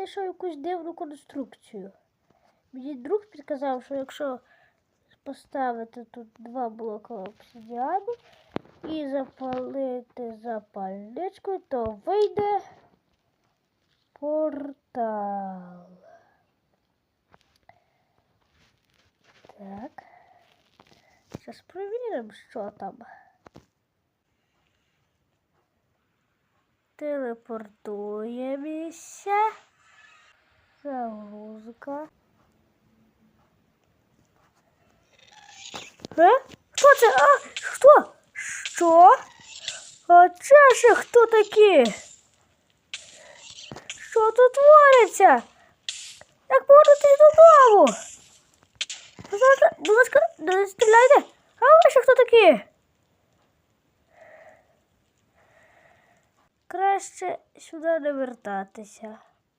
знайшов якусь дивну конструкцію. Мені друг підказав, що якщо поставити тут два блоки обсидіану і запалити запальничкою, то вийде портал. Так. Зараз перевіримо, що там. Телепортуємося. Загрузка. Е? Хто це? А, що? Що? А це ще хто такі? Що тут твориться? Як повернутися додому? Будь ласка, не стріляйте. А ви ще хто такі? Краще сюди не вертатися.